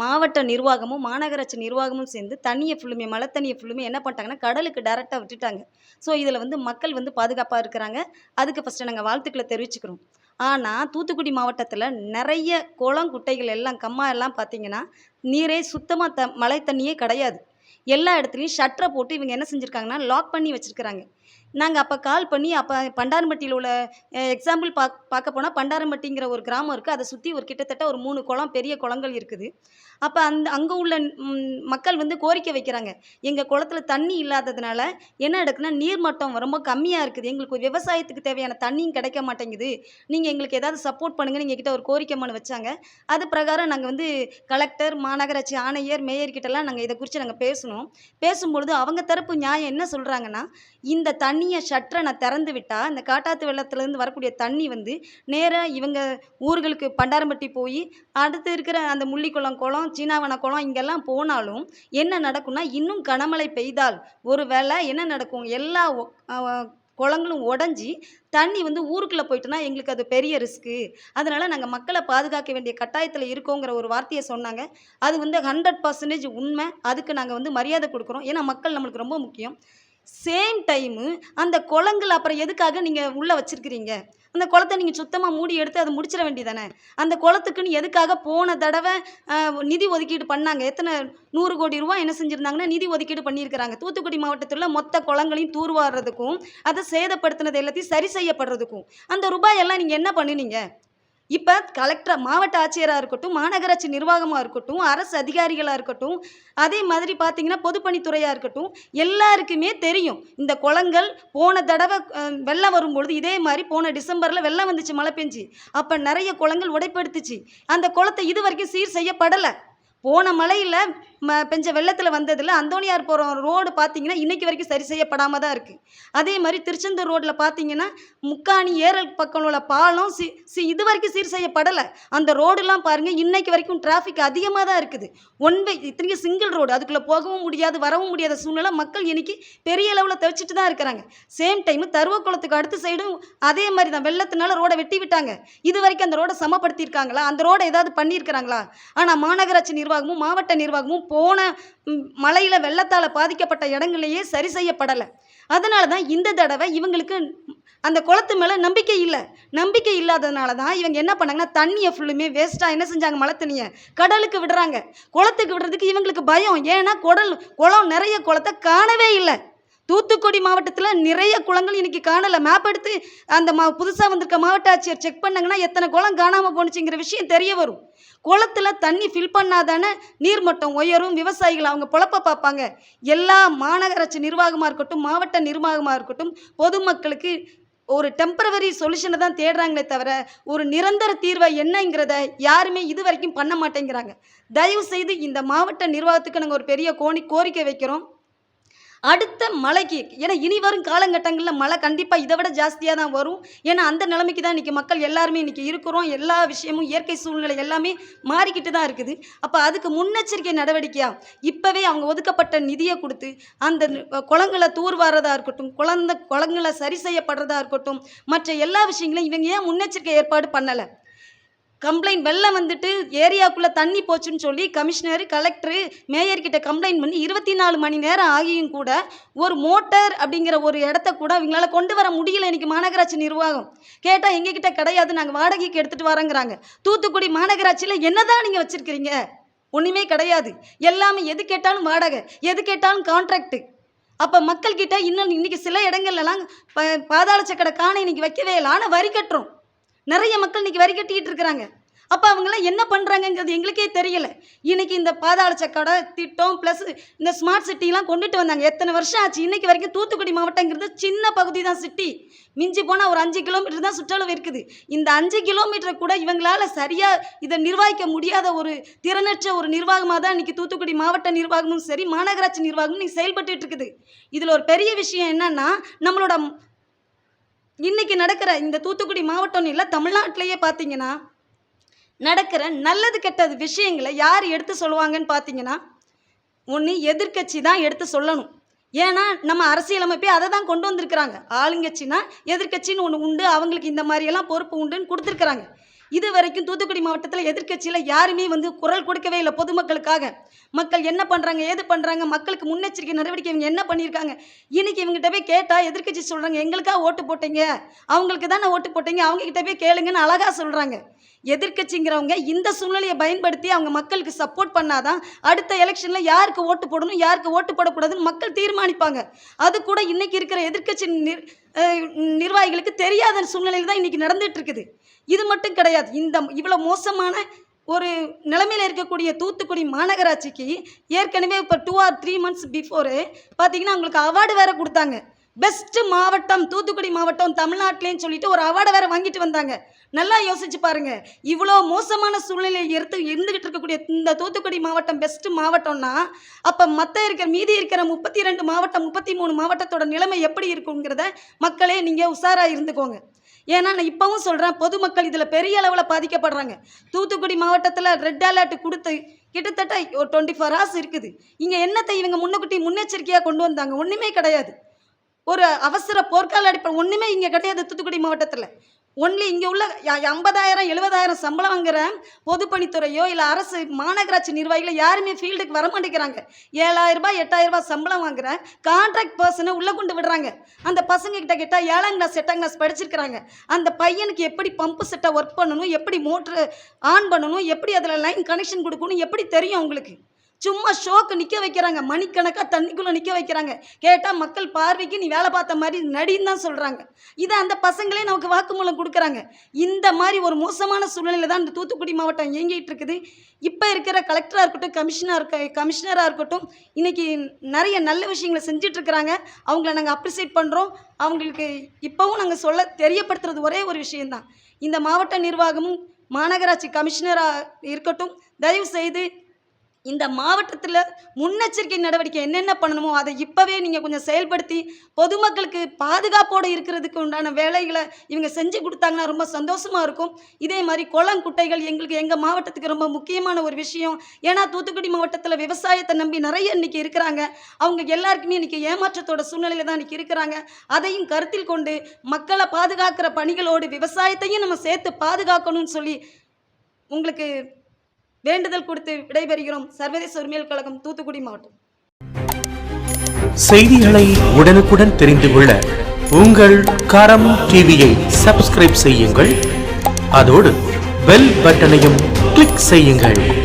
மாவட்ட நிர்வாகமும் மாநகராட்சி நிர்வாகமும் சேர்ந்து தண்ணியை ஃபுல்லுமே மழை தண்ணியை ஃபுல்லுமே என்ன பண்ணிட்டாங்கன்னா கடலுக்கு டேரெக்டாக விட்டுட்டாங்க. ஸோ இதில் வந்து மக்கள் வந்து பாதுகாப்பாக இருக்கிறாங்க. அதுக்கு ஃபஸ்ட்டு நாங்கள் வாழ்த்துக்களை தெரிவிச்சுக்கிறோம். ஆனால் தூத்துக்குடி மாவட்டத்தில் நிறைய குளம் குட்டைகள் எல்லாம் கம்மா எல்லாம் பார்த்தீங்கன்னா நீரே சுத்தமாக த மழை தண்ணியே கிடையாது. எல்லா இடத்துலையும் ஷட்டரை போட்டு இவங்க என்ன செஞ்சுருக்காங்கன்னா லாக் பண்ணி வச்சுருக்கிறாங்க. நாங்கள் அப்போ கால் பண்ணி அப்போ பண்டாரம்பட்டியில் உள்ள எக்ஸாம்பிள் பாக் பார்க்க போனால் பண்டாரம்பட்டிங்கிற ஒரு கிராமம் இருக்குது அதை சுற்றி ஒரு கிட்டத்தட்ட ஒரு மூணு குளம் பெரிய குளங்கள் இருக்குது. அப்போ அந்த அங்கே உள்ள மக்கள் வந்து கோரிக்கை வைக்கிறாங்க. எங்கள் குளத்துல தண்ணி இல்லாததுனால என்ன நடக்குதுன்னா நீர்மட்டம் ரொம்ப கம்மியாக இருக்குது. எங்களுக்கு ஒரு விவசாயத்துக்கு தேவையான தண்ணியும் கிடைக்க மாட்டேங்குது. நீங்கள் எங்களுக்கு ஏதாவது சப்போர்ட் பண்ணுங்கன்னு கிட்ட ஒரு கோரிக்கை மனு வச்சாங்க. அது பிரகாரம் நாங்கள் வந்து கலெக்டர் மாநகராட்சி ஆணையர் மேயர்கிட்டலாம் நாங்கள் இதை குறித்து நாங்கள் பேசணும். பேசும்பொழுது அவங்க தரப்பு நியாயம் என்ன சொல்கிறாங்கன்னா இந்த தண்ணியை ஷட்டரை நான் திறந்து விட்டால் இந்த காட்டாத்து வெள்ளத்துலேருந்து வரக்கூடிய தண்ணி வந்து நேராக இவங்க ஊர்களுக்கு பண்டாரம்பட்டி போய் அடுத்து இருக்கிற அந்த முள்ளிக்குளம் குளம் சீனாவன குளம் இங்கெல்லாம் போனாலும் என்ன நடக்கும்னா இன்னும் கனமழை பெய்தால் ஒரு வேளை என்ன நடக்கும்? எல்லா குளங்களும் உடஞ்சி தண்ணி வந்து ஊருக்குள்ளே போயிட்டுனா எங்களுக்கு அது பெரிய ரிஸ்க்கு அதனால் நாங்கள் மக்களை பாதுகாக்க வேண்டிய கட்டாயத்தில் இருக்கோங்கிற ஒரு வார்த்தையை சொன்னாங்க. அது வந்து ஹண்ட்ரட் பர்சன்டேஜ் உண்மை. அதுக்கு நாங்கள் வந்து மரியாதை கொடுக்குறோம். ஏன்னா மக்கள் நம்மளுக்கு ரொம்ப முக்கியம். சேம் டைமு அந்த குளங்கள் அப்புறம் எதுக்காக நீங்கள் உள்ளே வச்சுருக்கிறீங்க? அந்த குளத்தை நீங்கள் சுத்தமாக மூடி எடுத்து அதை முடிச்சிட வேண்டியதானே? அந்த குளத்துக்குன்னு எதுக்காக போன தடவை நிதி ஒதுக்கீடு பண்ணாங்க? எத்தனை நூறு கோடி ரூபா என்ன செஞ்சுருந்தாங்கன்னா நிதி ஒதுக்கீடு பண்ணியிருக்கிறாங்க. தூத்துக்குடி மாவட்டத்தில் உள்ள மொத்த குளங்களையும் தூர்வாடுறதுக்கும் அதை சேதப்படுத்தினது எல்லாத்தையும் சரி செய்யப்படுறதுக்கும். அந்த ரூபாயெல்லாம் நீங்கள் என்ன பண்ணினீங்க? இப்போ கலெக்டர் மாவட்ட ஆட்சியராக இருக்கட்டும் மாநகராட்சி நிர்வாகமாக இருக்கட்டும் அரசு அதிகாரிகளாக இருக்கட்டும் அதே மாதிரி பார்த்தீங்கன்னா பொதுப்பணித்துறையாக இருக்கட்டும் எல்லாருக்குமே தெரியும். இந்த குளங்கள் போன தடவை வெள்ளம் வரும்பொழுது இதே மாதிரி போன டிசம்பரில் வெள்ளம் வந்துச்சு மழை பெஞ்சு. அப்போ நிறைய குளங்கள் உடைப்படுத்துச்சு. அந்த குளத்தை இது வரைக்கும் சீர் செய்யப்படலை. போன மழையில் பெஞ்ச வெள்ளத்தில் வந்ததில் அந்தோனியார் போகிற ரோடு பார்த்தீங்கன்னா இன்னைக்கு வரைக்கும் சரி செய்யப்படாமல் தான் இருக்குது அதே மாதிரி திருச்செந்தூர் ரோட்டில் பார்த்தீங்கன்னா முக்காணி ஏரல் பக்கம் உள்ள பாலம் சி சி இது வரைக்கும் சீர் செய்யப்படலை. அந்த ரோடுலாம் பாருங்கள் இன்னைக்கு வரைக்கும் டிராஃபிக் அதிகமாக தான் இருக்குது. ஒன் வே இத்தனைக்கும் சிங்கிள் ரோடு அதுக்குள்ளே போகவும் முடியாது வரவும் முடியாத சூழ்நிலை மக்கள் இன்னைக்கு பெரிய அளவில் தவிச்சிட்டு தான் இருக்கிறாங்க. சேம் டைம் தருவக்குளத்துக்கு அடுத்த சைடும் அதே மாதிரி தான் வெள்ளத்தினால ரோடை வெட்டி விட்டாங்க. இது வரைக்கும் அந்த ரோடை சமப்படுத்தியிருக்காங்களா? அந்த ரோடை ஏதாவது பண்ணியிருக்கிறாங்களா? ஆனால் மாநகராட்சி நிர்வாகமும் மாவட்ட நிர்வாகமும் போன மழையில் வெள்ளத்தால் பாதிக்கப்பட்ட இடங்களையே சரி செய்யப்படலை. அதனால தான் இந்த தடவை இவங்களுக்கு அந்த குளத்து மேலே நம்பிக்கை இல்லை. நம்பிக்கை இல்லாததுனால தான் இவங்க என்ன பண்ணாங்கன்னா தண்ணியை ஃபுல்லுமே வேஸ்ட்டாக என்ன செஞ்சாங்க மழை தண்ணியை? கடலுக்கு விடுறாங்க. குளத்துக்கு விடுறதுக்கு இவங்களுக்கு பயம். ஏன்னா குடல் குளம் நிறைய குளத்தை காணவே இல்லை. தூத்துக்குடி மாவட்டத்தில் நிறைய குளங்கள் இன்றைக்கி காணலை. மேப் எடுத்து அந்த மா புதுசாக வந்திருக்க மாவட்ட ஆட்சியர் செக் பண்ணாங்கன்னா எத்தனை குளம் காணாமல் போணுச்சுங்கிற விஷயம் தெரிய வரும். குளத்தில் தண்ணி ஃபில் பண்ணாதானே நீர்மட்டம் உயரும் விவசாயிகள் அவங்க பொழப்ப பார்ப்பாங்க. எல்லா மாநகராட்சி நிர்வாகமாக இருக்கட்டும் மாவட்ட நிர்வாகமாக இருக்கட்டும் பொதுமக்களுக்கு ஒரு டெம்பரவரி சொல்யூஷனை தான் தேடுறாங்களே தவிர ஒரு நிரந்தர தீர்வை என்னங்கிறத யாருமே இது வரைக்கும் பண்ண மாட்டேங்கிறாங்க. தயவு செய்து இந்த மாவட்ட நிர்வாகத்துக்கு நாங்கள் ஒரு பெரிய கோணி கோரிக்கை வைக்கிறோம். அடுத்த மழைக்கு ஏன்னா இனி வரும் காலகட்டங்களில் மழை கண்டிப்பாக இதை விட ஜாஸ்தியாக தான் வரும். ஏன்னா அந்த நிலைமைக்கு தான் இன்றைக்கி மக்கள் எல்லாருமே இன்றைக்கி இருக்கிறோம். எல்லா விஷயமும் இயற்கை சூழ்நிலை எல்லாமே மாறிக்கிட்டு தான் இருக்குது. அப்போ அதுக்கு முன்னெச்சரிக்கை நடவடிக்கையாக இப்போவே அவங்க ஒதுக்கப்பட்ட நிதியை கொடுத்து அந்த குளங்களை தூர்வாரதாக இருக்கட்டும் குழந்த குளங்களை சரி செய்யப்படுறதா இருக்கட்டும் மற்ற எல்லா விஷயங்களையும் இவங்க ஏன் முன்னெச்சரிக்கை ஏற்பாடு பண்ணலை? கம்ப்ளைண்ட் வெள்ளம் வந்துட்டு ஏரியாக்குள்ளே தண்ணி போச்சுன்னு சொல்லி கமிஷனர் கலெக்டரு மேயர்கிட்ட கம்ப்ளைண்ட் பண்ணி இருபத்தி நாலு மணி நேரம் ஆகியும் கூட ஒரு மோட்டர் அப்படிங்கிற ஒரு இடத்த கூட இவங்களால கொண்டு வர முடியல. இன்னைக்கு மாநகராட்சி நிர்வாகம். கேட்டால் எங்ககிட்ட கிடையாது. நாங்கள் வாடகைக்கு எடுத்துகிட்டு வரோங்கிறாங்க. தூத்துக்குடி மாநகராட்சியில் என்னதான் நீங்கள் வச்சுருக்கிறீங்க? ஒன்றுமே கிடையாது. எல்லாமே எது கேட்டாலும் வாடகை எது கேட்டாலும் கான்ட்ராக்டு அப்போ மக்கள்கிட்ட இன்னும் இன்றைக்கி சில இடங்கள்லாம் ப பாதாள சக்கரை காணை இன்றைக்கி வைக்கவே இல்லை. ஆனால் வரி கட்டுறோம். நிறைய மக்கள் இன்னைக்கு வரி கட்டிக்கிட்டு இருக்கிறாங்க. அப்போ அவங்களாம் என்ன பண்ணுறாங்கங்கிறது எங்களுக்கே தெரியல. இன்னைக்கு இந்த பாதாள சக்கடை திட்டம் ப்ளஸ் இந்த ஸ்மார்ட் சிட்டிலாம் கொண்டுட்டு வந்தாங்க. எத்தனை வருஷம் ஆச்சு? இன்னைக்கு வரைக்கும் தூத்துக்குடி மாவட்டங்கிறது சின்ன பகுதி தான் சிட்டி மிஞ்சி போனால் ஒரு அஞ்சு கிலோமீட்டர் தான் சுற்றளவு இருக்குது. இந்த அஞ்சு கிலோமீட்டரை கூட இவங்களால சரியாக இதை நிர்வகிக்க முடியாத ஒரு திறனற்ற ஒரு நிர்வாகமாக தான் இன்னைக்கு தூத்துக்குடி மாவட்ட நிர்வாகமும் சரி மாநகராட்சி நிர்வாகமும் இன்னைக்கு செயல்பட்டு இருக்குது. இதில் ஒரு பெரிய விஷயம் என்னன்னா நம்மளோட இன்னைக்கு நடக்கிற இந்த தூத்துக்குடி மாவட்டம் இல்லை தமிழ்நாட்டிலேயே பார்த்தீங்கன்னா நடக்கிற நல்லது கெட்டது விஷயங்களை யார் எடுத்து சொல்லுவாங்கன்னு பார்த்தீங்கன்னா ஒன்று எதிர்க்கட்சி தான் எடுத்து சொல்லணும். ஏன்னா நம்ம அரசியலமைப்பே அதை தான் கொண்டு வந்திருக்கிறாங்க. ஆளுங்கட்சினா எதிர்க்கட்சின்னு ஒன்று உண்டு அவங்களுக்கு இந்த மாதிரியெல்லாம் பொறுப்பு உண்டுன்னு கொடுத்துருக்குறாங்க. இது வரைக்கும் தூத்துக்குடி மாவட்டத்தில் எதிர்க்கட்சியில் யாருமே வந்து குரல் கொடுக்கவே இல்லை பொதுமக்களுக்காக. மக்கள் என்ன பண்ணுறாங்க ஏது பண்ணுறாங்க மக்களுக்கு முன்னெச்சரிக்கை நடவடிக்கை இவங்க என்ன பண்ணியிருக்காங்க? இன்னைக்கு இவங்ககிட்ட போய் கேட்டால் எதிர்க்கட்சி சொல்கிறாங்க எங்களுக்காக ஓட்டு போட்டீங்க? அவங்களுக்கு தானே ஓட்டு போட்டீங்க? அவங்ககிட்ட போய் கேளுங்கன்னு அழகாக சொல்கிறாங்க எதிர்க்கட்சிங்கிறவங்க இந்த சூழ்நிலையை பயன்படுத்தி அவங்க மக்களுக்கு சப்போர்ட் பண்ணாதான் அடுத்த எலெக்ஷனில் யாருக்கு ஓட்டு போடணும் யாருக்கு ஓட்டு போடக்கூடாதுன்னு மக்கள் தீர்மானிப்பாங்க. அது கூட இன்னைக்கு இருக்கிற எதிர்க்கட்சி நிர் நிர்வாகிகளுக்கு தெரியாத சூழ்நிலையில் தான் இன்னைக்கு நடந்துட்டு இருக்குது. இது மட்டும் கிடையாது. இந்த இவ்வளோ மோசமான ஒரு நிலைமையில் இருக்கக்கூடிய தூத்துக்குடி மாநகராட்சிக்கு ஏற்கனவே இப்போ two or three months before பார்த்தீங்கன்னா அவங்களுக்கு அவார்டு வேறு கொடுத்தாங்க. பெஸ்ட்டு மாவட்டம் தூத்துக்குடி மாவட்டம் தமிழ்நாட்டிலேன்னு சொல்லிட்டு ஒரு அவார்டை வேறு வாங்கிட்டு வந்தாங்க. நல்லா யோசிச்சு பாருங்க. இவ்வளோ மோசமான சூழ்நிலையை எடுத்து இருந்துகிட்டு இருக்கக்கூடிய இந்த தூத்துக்குடி மாவட்டம் பெஸ்ட்டு மாவட்டம்னா அப்போ மற்ற இருக்கிற மீதி இருக்கிற முப்பத்தி ரெண்டு மாவட்டம் முப்பத்தி மூணு மாவட்டத்தோட நிலைமை எப்படி இருக்குங்கிறத மக்களே நீங்கள் உஷாராக இருந்துக்கோங்க. ஏன்னா நான் இப்போவும் சொல்கிறேன் பொதுமக்கள் இதில் பெரிய அளவில் பாதிக்கப்படுறாங்க. தூத்துக்குடி மாவட்டத்தில் ரெட் அலர்ட் கொடுத்து கிட்டத்தட்ட ஒரு டுவெண்ட்டி ஃபோர் ஹவர்ஸ் இருக்குது. இங்கே என்னத்தை இவங்க முன்னுக்கூட்டி முன்னெச்சரிக்கையாக கொண்டு வந்தாங்க? ஒன்றுமே கிடையாது. ஒரு அவசர போர்க்கால அடிப்படை ஒன்றுமே இங்கே கிடையாது தூத்துக்குடி மாவட்டத்தில். ஒன்லி இங்கே உள்ள ஐம்பதாயிரம் எழுபதாயிரம் சம்பளம் வாங்குற பொதுப்பணித்துறையோ இல்லை அரசு மாநகராட்சி நிர்வாகிகளோ யாருமே ஃபீல்டுக்கு வர மாட்டேங்கிறாங்க. ஏழாயிரம் ரூபாய் எட்டாயிரம் ரூபாய் சம்பளம் வாங்குற கான்ட்ராக்ட் பர்சனை உள்ளே கொண்டு விடுறாங்க. அந்த பசங்க கிட்ட கேட்டால் ஏழாம் கிளாஸ் எட்டாம் கிளாஸ் படிச்சிருக்கிறாங்க. அந்த பையனுக்கு எப்படி பம்பு செட்டை ஒர்க் பண்ணணும் எப்படி மோட்ரு ஆன் பண்ணணும் எப்படி அதில் லைன் கனெக்ஷன் கொடுக்கணும் எப்படி தெரியும் அவங்களுக்கு? சும்மா ஷோக்கு நிற்க வைக்கிறாங்க. மணிக்கணக்காக தண்ணிக்குள்ளே நிற்க வைக்கிறாங்க. கேட்டால் மக்கள் பார்வைக்கு நீ வேலை பார்த்த மாதிரி நடின்னு தான் சொல்கிறாங்க இதை அந்த பசங்களே நமக்கு வாக்குமூலம் கொடுக்குறாங்க. இந்த மாதிரி ஒரு மோசமான சூழ்நிலையில் தான் இந்த தூத்துக்குடி மாவட்டம் இயங்கிட்டு இருக்குது. இப்போ இருக்கிற கலெக்டராக இருக்கட்டும் கமிஷனாக இருக்க கமிஷனராக இருக்கட்டும் இன்றைக்கி நிறைய நல்ல விஷயங்களை செஞ்சிட்ருக்கிறாங்க அவங்கள நாங்கள் அப்ரிசியேட் பண்ணுறோம் அவங்களுக்கு இப்போவும் நாங்கள் சொல்ல தெரியப்படுத்துறது ஒரே ஒரு விஷயந்தான் இந்த மாவட்ட நிர்வாகமும் மாநகராட்சி கமிஷனராக இருக்கட்டும் தயவு செய்து இந்த மாவட்டத்தில் முன்னெச்சரிக்கை நடவடிக்கை என்னென்ன பண்ணணுமோ அதை இப்போவே நீங்கள் கொஞ்சம் செயல்படுத்தி பொதுமக்களுக்கு பாதுகாப்போடு இருக்கிறதுக்கு உண்டான வேலைகளை இவங்க செஞ்சு கொடுத்தாங்கன்னா ரொம்ப சந்தோஷமாக இருக்கும். இதே மாதிரி குளம் குட்டைகள் எங்களுக்கு எங்கள் மாவட்டத்துக்கு ரொம்ப முக்கியமான ஒரு விஷயம். ஏன்னா தூத்துக்குடி மாவட்டத்தில் விவசாயத்தை நம்பி நிறைய இன்றைக்கி இருக்கிறாங்க. அவங்க எல்லாருக்குமே இன்றைக்கி ஏமாற்றத்தோட சூழ்நிலையில் தான் இன்றைக்கி இருக்கிறாங்க. அதையும் கருத்தில் கொண்டு மக்களை பாதுகாக்கிற பணிகளோடு விவசாயத்தையும் நம்ம சேர்த்து பாதுகாக்கணும்னு சொல்லி உங்களுக்கு வேண்டுதல் கொடுத்து விடைபெறுகிறோம். சர்வதேச உரிமையல் கழகம் தூத்துக்குடி மாவட்டம். செய்திகளை உடனுக்குடன் தெரிந்து கொள்ள உங்கள் கரம் டிவியை சப்ஸ்கிரைப் செய்யுங்கள். அதோடு பெல் பட்டனையும் கிளிக் செய்யுங்கள்.